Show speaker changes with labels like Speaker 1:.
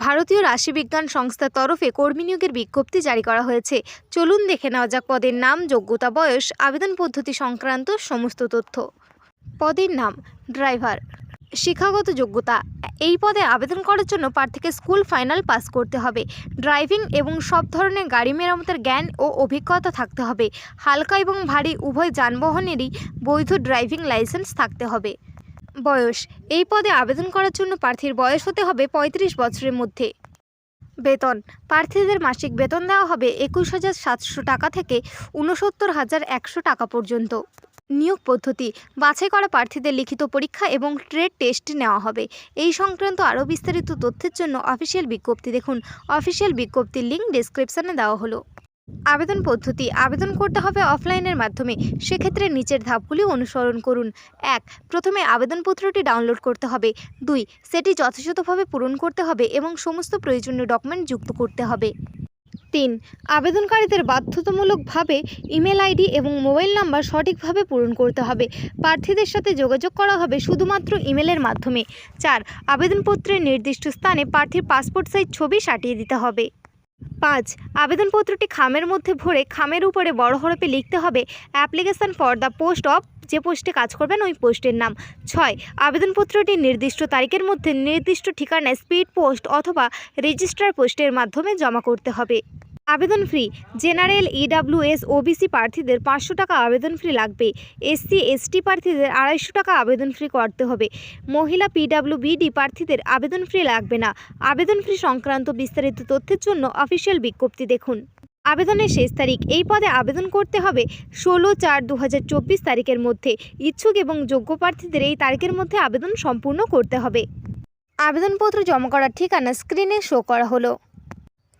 Speaker 1: ভারতীয় রাশিবিজ্ঞান সংস্থার তরফে কর্মী নিয়োগের বিজ্ঞপ্তি জারি করা হয়েছে। চলুন দেখে নেওয়া যাক পদের নাম, যোগ্যতা, বয়স, আবেদন পদ্ধতি সংক্রান্ত সমস্ত তথ্য। পদের নাম, ড্রাইভার। শিক্ষাগত যোগ্যতা। এই পদে আবেদন করার জন্য প্রার্থীকে স্কুল ফাইনাল পাস করতে হবে। ড্রাইভিং এবং সব ধরনের গাড়ি মেরামতের জ্ঞান ও অভিজ্ঞতা থাকতে হবে। হালকা এবং ভারী উভয় যানবাহনেরই বৈধ ড্রাইভিং লাইসেন্স থাকতে হবে। বয়স। এই পদে আবেদন করার জন্য প্রার্থীর বয়স হতে হবে পঁয়ত্রিশ বছরের মধ্যে। বেতন। প্রার্থীদের মাসিক বেতন দেওয়া হবে একুশ হাজার সাতশো টাকা থেকে উনসত্তর হাজার একশো টাকা পর্যন্ত। নিয়োগ পদ্ধতি। বাছাই করা প্রার্থীদের লিখিত পরীক্ষা এবং ট্রেড টেস্ট নেওয়া হবে। এই সংক্রান্ত আরও বিস্তারিত তথ্যের জন্য অফিসিয়াল বিজ্ঞপ্তি দেখুন। অফিসিয়াল বিজ্ঞপ্তির লিঙ্ক ডেসক্রিপশনে দেওয়া হলো। আবেদন পদ্ধতি আবেদন করতে হবে অফলাইনের মাধ্যমে। সেক্ষেত্রে নিচের ধাপগুলি অনুসরণ করুন। এক, প্রথমে আবেদনপত্রটি ডাউনলোড করতে হবে। দুই, সেটি যথাযথভাবে পূরণ করতে হবে এবং সমস্ত প্রয়োজনীয় ডকুমেন্ট যুক্ত করতে হবে। তিন, আবেদনকারীদের বাধ্যতামূলকভাবে ইমেল আইডি এবং মোবাইল নাম্বার সঠিকভাবে পূরণ করতে হবে। প্রার্থীদের সাথে যোগাযোগ করা হবে শুধুমাত্র ইমেলের মাধ্যমে। চার, আবেদনপত্রের নির্দিষ্ট স্থানে প্রার্থীর পাসপোর্ট সাইজ ছবি সাটিয়ে দিতে হবে। পাঁচ, আবেদনপত্রটি খামের মধ্যে ভরে খামের উপরে বড় হরপে লিখতে হবে application for the post of যে পোস্টে কাজ করবেন ওই পোস্টের নাম। ছয়, আবেদনপত্রটি নির্দিষ্ট তারিখের মধ্যে নির্দিষ্ট ঠিকানায় স্পিড পোস্ট অথবা রেজিস্ট্রার পোস্টের মাধ্যমে জমা করতে হবে। আবেদন ফ্রি। জেনারেল ইডাব্লিউএস ওবিসি প্রার্থীদের পাঁচশো টাকা আবেদন ফ্রি লাগবে। এসসি এসটি প্রার্থীদের আড়াইশো টাকা আবেদন ফ্রি করতে হবে। মহিলা পিডাব্লিউবিডি প্রার্থীদের আবেদন ফ্রি লাগবে না। আবেদন ফ্রি সংক্রান্ত বিস্তারিত তথ্যের জন্য অফিসিয়াল বিজ্ঞপ্তি দেখুন। আবেদনের শেষ তারিখ। এই পদে আবেদন করতে হবে ষোলো চার দু তারিখের মধ্যে। ইচ্ছুক এবং যোগ্য প্রার্থীদের এই তারিখের মধ্যে আবেদন সম্পূর্ণ করতে হবে। আবেদনপত্র জমা করার ঠিকানা স্ক্রিনে শো করা হলো।